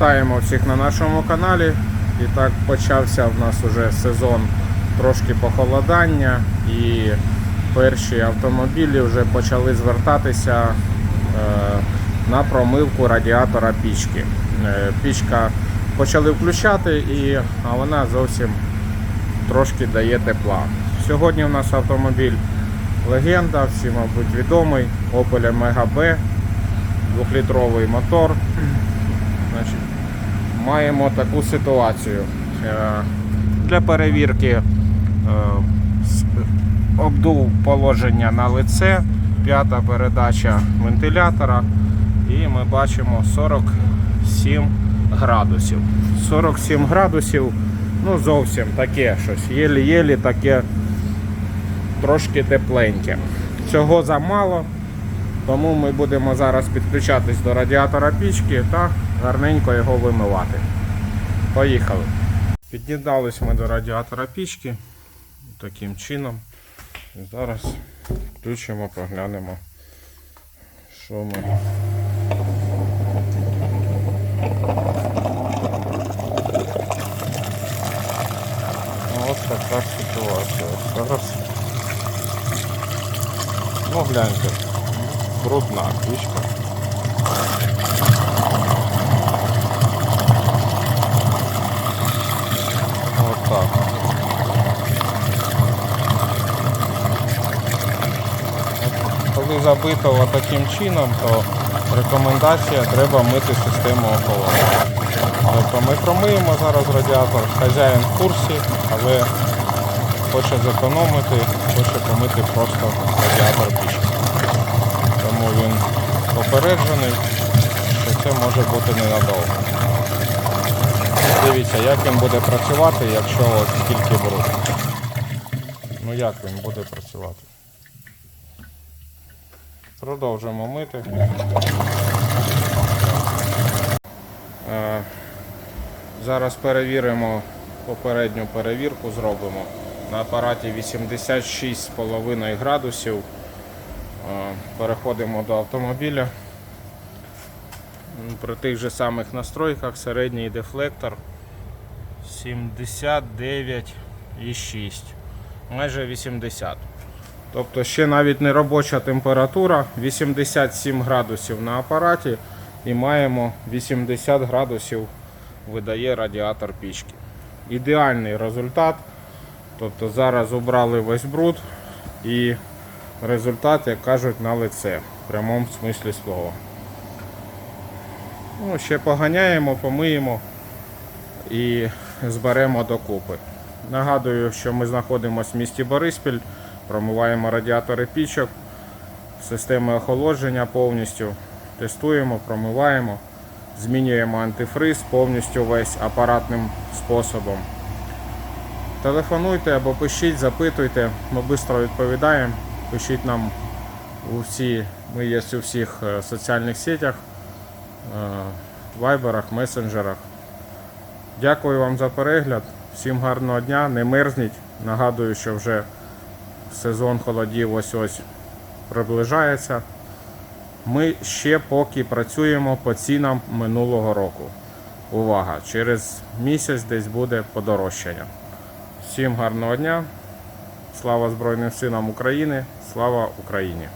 Вітаємо всіх на нашому каналі. І так почався в нас уже сезон трошки похолодання і перші автомобілі вже почали звертатися е, на промивку радіатора пічки. Е, Пічка почали включати, і, а вона зовсім трошки дає тепла. Сьогодні у нас автомобіль легенда, всі, мабуть, відомий Opel Mega B, двохлітровий мотор. Значить, маємо таку ситуацію. Е, Для перевірки е, обдув положення на лице, п'ята передача вентилятора, і ми бачимо 47 градусів. 47 градусів, ну зовсім таке щось, єлі-єлі таке трошки тепленьке. Цього замало. Тому ми будемо зараз підключатись до радіатора пічки та гарненько його вимивати. Поїхали. Під'єднались ми до радіатора пічки таким чином. І зараз включимо, поглянемо, що ми. Ось така ситуація. Зараз. Ну гляньте, брудна пічка. От так. От Коли забито таким чином, то рекомендація треба мити систему охолодження. Тобто ми промиємо зараз радіатор, хазяїн в курсі, але хоче зекономити, хоче помити просто радіатор пічки. Тому він попереджений, що це може бути ненадовго. Дивіться, як він буде працювати, якщо тільки бруд. Ну як він буде працювати? Продовжуємо мити. Е, Зараз перевіримо попередню перевірку, зробимо. На апараті 86,5 градусів. Е, Переходимо до автомобіля. При тих же самих настройках середній дефлектор 79,6. Майже 80. Тобто ще навіть не робоча температура, 87 градусів на апараті і маємо 80 градусів видає радіатор пічки. Ідеальний результат. Тобто зараз обрали весь бруд і результат, як кажуть, на лице. В прямому смислі слова. Ну, ще поганяємо, помиємо і зберемо докупи. Нагадую, що ми знаходимося в місті Бориспіль, промиваємо радіатори пічок, системи охолодження повністю. Тестуємо, промиваємо, змінюємо антифриз повністю весь апаратним способом. Телефонуйте або пишіть, запитуйте, ми швидко відповідаємо. Пишіть нам у всі, ми є у всіх е, соціальних сетях, е, вайберах, месенджерах. Дякую вам за перегляд. Всім гарного дня, не мерзніть. Нагадую, що вже сезон холодів ось ось приближається. Ми ще поки працюємо по цінам минулого року. Увага! Через місяць десь буде подорожчання. Всім гарного дня. Слава Збройним силам України! Слава Україні!